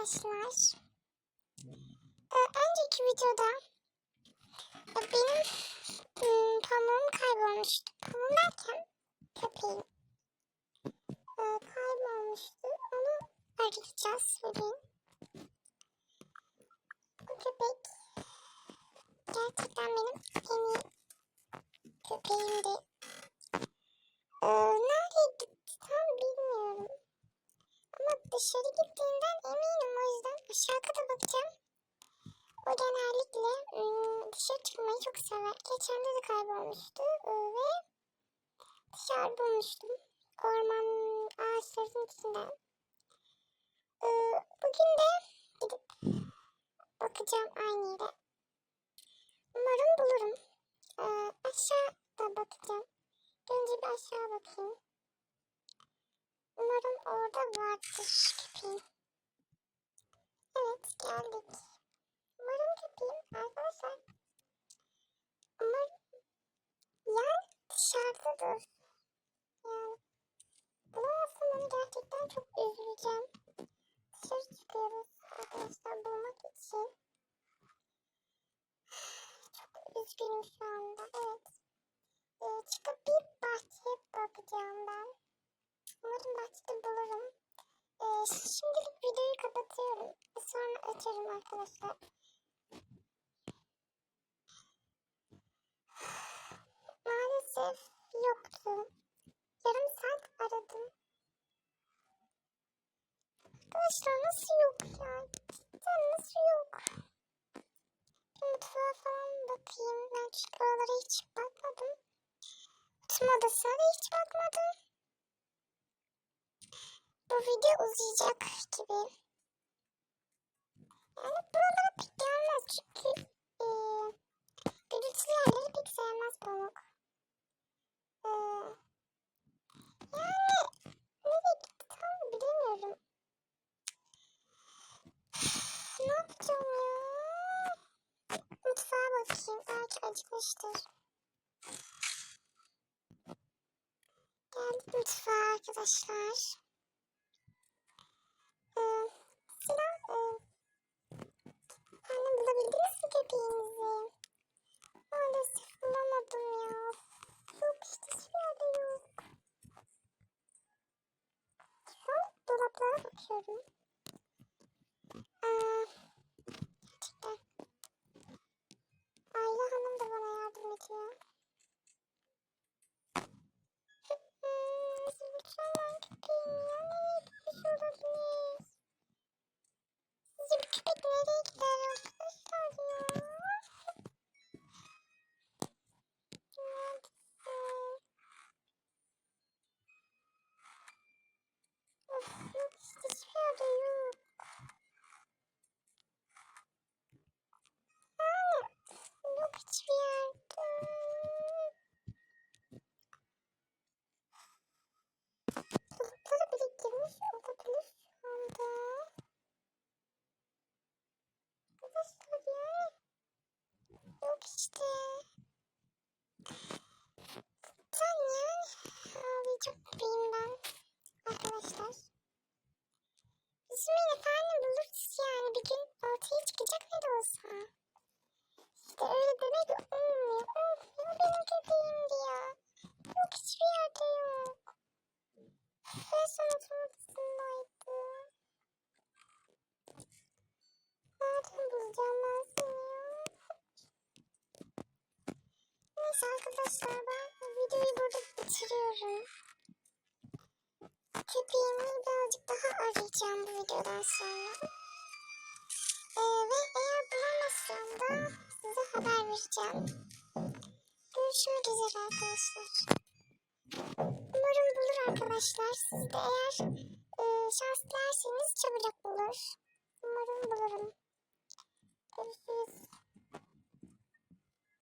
arkadaşlar. Ee, önceki videoda e, benim ım, pamuğum kaybolmuştu. Pamuğum derken köpeğim e, kaybolmuştu. Onu arayacağız bugün. Bu köpek gerçekten benim en iyi köpeğimdi. Ee, nereye gitti tam bilmiyorum. Ama dışarı gittiğinden eminim o yüzden aşağı kata bakacağım. O genellikle ım, dışarı çıkmayı çok sever. Geçen de kaybolmuştu ee, ve dışarı bulmuştum. Orman ağaçların içinden. Bugün de gidip bakacağım aynı yere. Umarım bulurum. Ee, aşağı da bakacağım. Önce bir aşağı bakayım. Umarım orada vardır köpeğim. Geldik. Umarım köpeğim arkadaşlar. Umarım yani dışarıdadır. Yani bulamazsam onu gerçekten çok üzüleceğim. Dışarı çıkıyoruz arkadaşlar bulmak için. Çok üzgünüm şu anda. Evet. Ee, çıkıp bir bahçeye bakacağım ben. Umarım bahçede bulurum. Ee, şimdilik videoyu kapatıyorum. Sonra arkadaşlar. Maalesef yoktu. Yarım saat aradım. Arkadaşlar nasıl yok ya? Cidden nasıl yok? Mutfağa falan bakayım. Ben çünkü oralara hiç bakmadım. Oturma odasına da hiç bakmadım. Bu video uzayacak gibi. Yani buralara pek gelmez çünkü e, gürültülü yerleri pek sevmez pamuk. E, yani nereye gitti tam bilemiyorum. ne yapacağım ya? Mutfağa bakayım. Belki acıkmıştır. Geldik mutfağa arkadaşlar. Ee, Sinan, e, annem köpeğinizi? Maalesef bulamadım ya. Yok işte yerde yok. Şu an dolaplara bakıyorum. Aa, gerçekten. Ayla Hanım da bana yardım ediyor. Hmm, lütfen ben köpeğim ya. Nereye gitmiş olabilir? Sizce bu köpek nereye gider arkadaşlar ya? Neredesin? Of yok işte hiçbir yerde yok. Yani yok hiçbir yerde. Bulutları biriktirmiş olabilir şu anda. Arkadaşlar ya. Yok işte. Sen yani ağlayacak bebeğim ben. Arkadaşlar. İsmail efendim buluruz yani bir gün ortaya çıkacak ne de olsa. İşte öyle demek olmuyor. Olmuyor benim köpeğimdi ya. Yok hiçbir yerde yok. En son odasındaydı. Nereden bulacağım ben seni ya? Neyse arkadaşlar ben videoyu burada bitiriyorum. Köpeğimi birazcık daha arayacağım bu videodan sonra. Ee, ve eğer bulamazsam da size haber vereceğim. Görüşmek üzere arkadaşlar. Umarım bulur arkadaşlar. Siz de eğer e, şans dilerseniz çabucak bulur. Umarım bulurum.